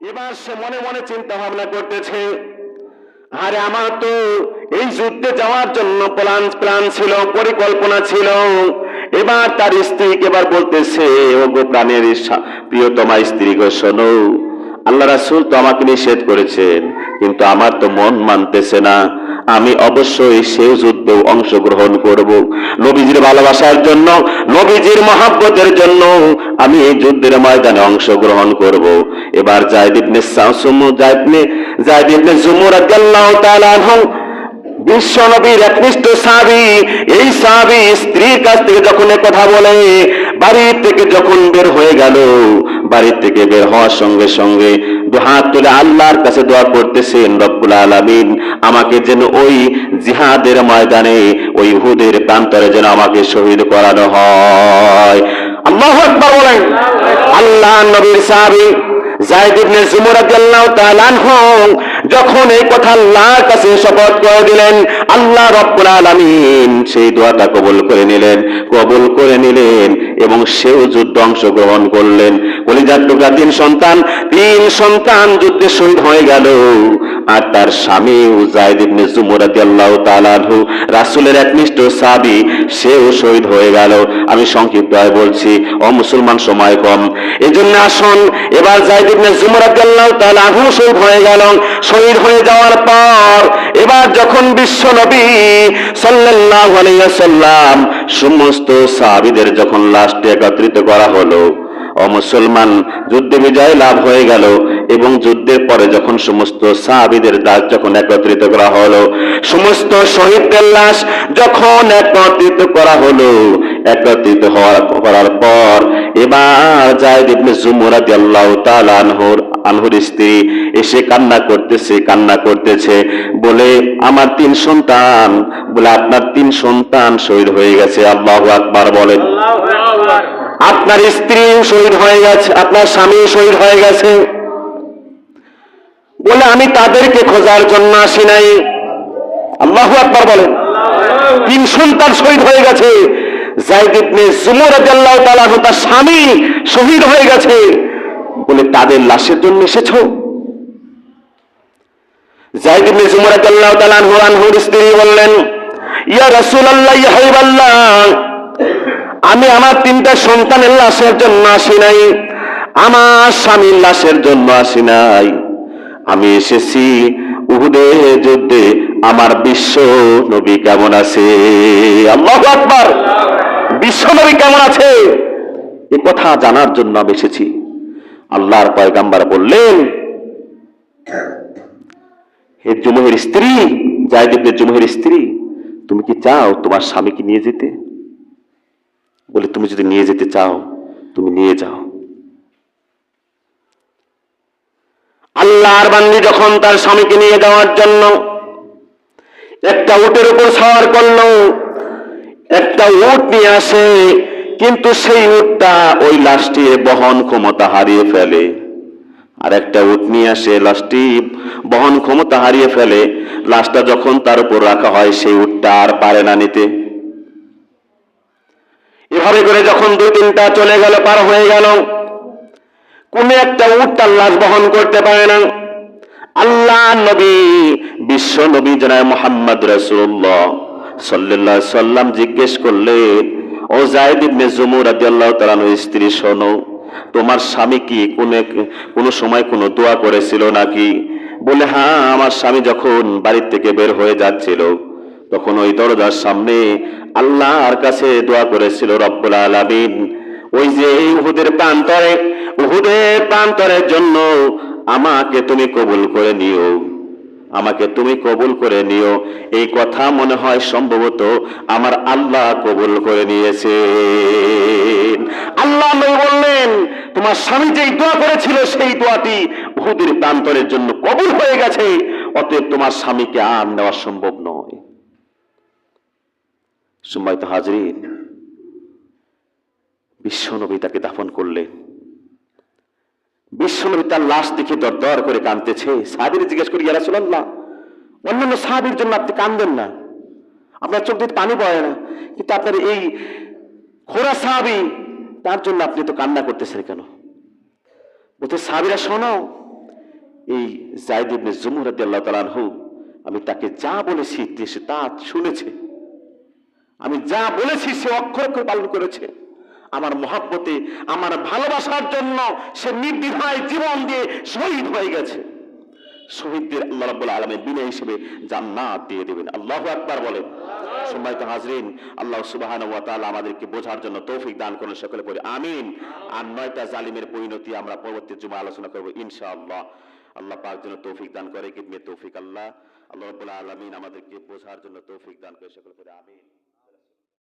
এবার সে মনে মনে চিন্তা ভাবনা করতেছে, আরে আমার তো এই যুদ্ধে যাওয়ার জন্য প্ল্যান প্ল্যান ছিল, পরিকল্পনা ছিল। এবার তার স্ত্রীকে এবার বলতেছে ও গো প্রাণের প্রিয়তমা স্ত্রী গো, শোনো, আল্লাহ রাসুল তো আমাকে নিষেধ করেছেন, কিন্তু আমার তো মন মানতেছে না। আমি অবশ্যই সেই যুদ্ধেও অংশগ্রহণ করব। নবীজির ভালোবাসার জন্য, নবীজির মহাব্বতের জন্য আমি এই যুদ্ধের ময়দানে অংশগ্রহণ করব। এবার জায়দ ইবনে সাউসুম জায়দ ইবনে জায়দ ইবনে জুমুর রাদিয়াল্লাহু তাআলা বিশ্ব নবীর একনিষ্ঠ সাবি এই সাবি স্ত্রীর কাছ থেকে যখন কথা বলে বাড়ি থেকে যখন বের হয়ে গেল বাড়ি থেকে বের হওয়ার সঙ্গে সঙ্গে হাত তুলে আল্লাহর কাছে দোয়া করতেছেন রব্বুল আলামিন। আমাকে যেন ওই জিহাদের ময়দানে, ওই হুদের প্রান্তরে যেন আমাকে শহীদ করানো হয়। আল্লাহু আকবার বলেন, আল্লাহ নবীর সাহাবী যখন এই কথা আল্লাহর কাছে শপথ করে দিলেন, আল্লাহ রব্বুল আলামিন সেই দোয়াটা কবুল করে নিলেন, কবুল করে নিলেন এবং সেও যুদ্ধ অংশগ্রহণ করলেন। কলিজার টুকরা তিন সন্তান তিন সন্তান যুদ্ধে শহীদ হয়ে গেল। আর তার স্বামী জায়দ ইবনে জুমর রাদিয়াল্লাহু তাআলা আনহু, রাসূলের একনিষ্ঠ সাহাবী, সেও শহীদ হয়ে গেল। আমি সংক্ষিপ্ত বলছি, ও মুসলমান সময় কম। এজন্য আসুন, এবার জায়দ ইবনে জুমর রাদিয়াল্লাহু তাআলা আনহু শহীদ হয়ে গেল। শহীদ হয়ে যাওয়ার পর, এবার যখন বিশ্ব নবী সাল্লাল্লাহু আলাইহি সমস্ত সাহাবীদের যখন লাস্টে একত্রিত করা হলো ও মুসলমান, যুদ্ধে বিজয় লাভ হয়ে গেল এবং যুদ্ধের পরে যখন সমস্ত সাহাবিদের দাস যখন একত্রিত করা হলো, সমস্ত শহীদদের লাশ যখন একত্রিত করা হলো, একত্রিত হওয়ার করার পর এবার জায়দ ইবনে জুমর রাদিয়াল্লাহু তাআলা আনহুর আনহুর স্ত্রী এসে কান্না করতেছে কান্না করতেছে, বলে, আমার তিন সন্তান। বলে, আপনার তিন সন্তান শহীদ হয়ে গেছে। আল্লাহু আকবার বলেন আপনার স্ত্রী শহীদ হয়ে গেছে, আপনার স্বামী শহীদ হয়ে গেছে। বলে আমি তাদেরকে খোঁজার জন্য আসি নাই। আল্লাহ আকবার বলেন। তিন সন্তান শহীদ হয়ে গেছে। জায়দ ইবনে জুমর রাদিয়াল্লাহু তার স্বামী শহীদ হয়ে গেছে। বলে, তাদের লাশের জন্য এসেছ? জায়দ ইবনে জুমর রাদিয়াল্লাহু তাআলা আনহু, আনহুর স্ত্রী বললেন, ইয়া রাসূলুল্লাহ, ইয়া হাবিবাল্লাহ আমি আমার তিনটা সন্তানের লাশের জন্য আসি নাই, আমার স্বামীর লাশের জন্য আসি নাই। আমি এসেছি উহুদে যুদ্ধে, আমার বিশ্ব নবী কেমন আছে? আল্লাহ বিশ্ব নবী কেমন আছে? এ কথা জানার জন্য আমি এসেছি। আল্লাহর পয়গাম্বার বললেন, হে জুমহের স্ত্রী জায়দিবের জুমহের স্ত্রী, তুমি কি চাও তোমার স্বামীকে নিয়ে যেতে? তুমি যদি নিয়ে যেতে চাও, তুমি নিয়ে যাও। আল্লাহর বান্দি যখন তার স্বামীকে নিয়ে যাওয়ার জন্য একটা উটের উপর সওয়ার করল, একটা উট নিয়ে আসে, কিন্তু সেই উটটা ওই লাশটির বহন ক্ষমতা হারিয়ে ফেলে। আর একটা উট নিয়ে আসে, লাশটি বহন ক্ষমতা হারিয়ে ফেলে, লাশটা যখন তার উপর রাখা হয়, সেই উটটা আর পারে না নিতে। এভাবে করে যখন দুই তিনটা চলে গেল, পার হয়ে গেল, কোন একটা উট লাশ বহন করতে পারে না। আল্লাহ নবী, বিশ্ব নবী জনায় মোহাম্মদ রাসূলুল্লাহ সাল্লাল্লাহু আলাইহি সাল্লাম জিজ্ঞেস করলেন, ও জায়েদ ইবনে জুমুর রাদিয়াল্লাহু তাআলা আনহুর স্ত্রী শোনো, তোমার স্বামী কি কোন কোনো সময় কোনো দোয়া করেছিল নাকি? বলে হ্যাঁ আমার স্বামী যখন বাড়ির থেকে বের হয়ে যাচ্ছিল তখন ওই দরজার সামনে আল্লাহর কাছে দোয়া করেছিল, রব্বুল আলামিন। ওই যে উহুদের প্রান্তরে, উহুদের প্রান্তরের জন্য আমাকে তুমি কবুল করে নিও। আমাকে তুমি কবুল করে নিও। এই কথা মনে হয় সম্ভবত আমার আল্লাহ কবুল করে নিয়েছে আল্লাহ বললেন, তোমার স্বামী যেই দোয়া করেছিল, সেই দোয়াটি উহুদের প্রান্তরের জন্য কবুল হয়ে গেছে। অতএব তোমার স্বামীকে আর নেওয়া সম্ভব নয়। সুমাইত হাজরিন, বিশ্বনবী তাকে দাফন করলেন বিশ্বনবী তার লাশ দেখে দর দর করে কাঁদতেছে। সাহাবির জিজ্ঞেস করি ইয়ারা সুলাল্লাহ অন্যান্য সাহাবির জন্য আপনি কান্দেন না। আপনার চোখ দিয়ে পানি পড়ে না। কিন্তু আপনার এই খোরা সাহাবি, তার জন্য আপনি তো কান্না করতেছেন কেন? বলতে সাহাবিরা, শোনো, এই জায়দ ইবনে জুমুর রাদিয়াল্লাহু তাআলা আনহু, আমি তাকে যা বলেছি, সে তা শুনেছে। আমি যা বলেছি সে অক্ষর অক্ষর পালন করেছে। আমার মহাব্বতে, আমার ভালোবাসার জন্য সে নির্দ্বিধায় জীবন দিয়ে শহীদ হয়ে গেছে। শহীদদের আল্লাহ রাব্বুল আলামিন বিনা হিসেবে জান্নাত দিয়ে দেবেন। আল্লাহু আকবার বলেন। সম্মানিত হাজরিন, আল্লাহ তাআলা আমাদেরকে বোঝার জন্য তৌফিক দান করুন সকলে বলি আমিন। আর নয়টা জালিমের পরিণতি আমরা পরবর্তী জুমা আলোচনা করব ইনশাআল্লাহ। আল্লাহ পাক যেন তৌফিক দান করে কিদমে তৌফিক আল্লাহ। আল্লাহ রাব্বুল আলামিন আমাদেরকে বোঝার জন্য তৌফিক দান করে, সকলে বলি আমিন।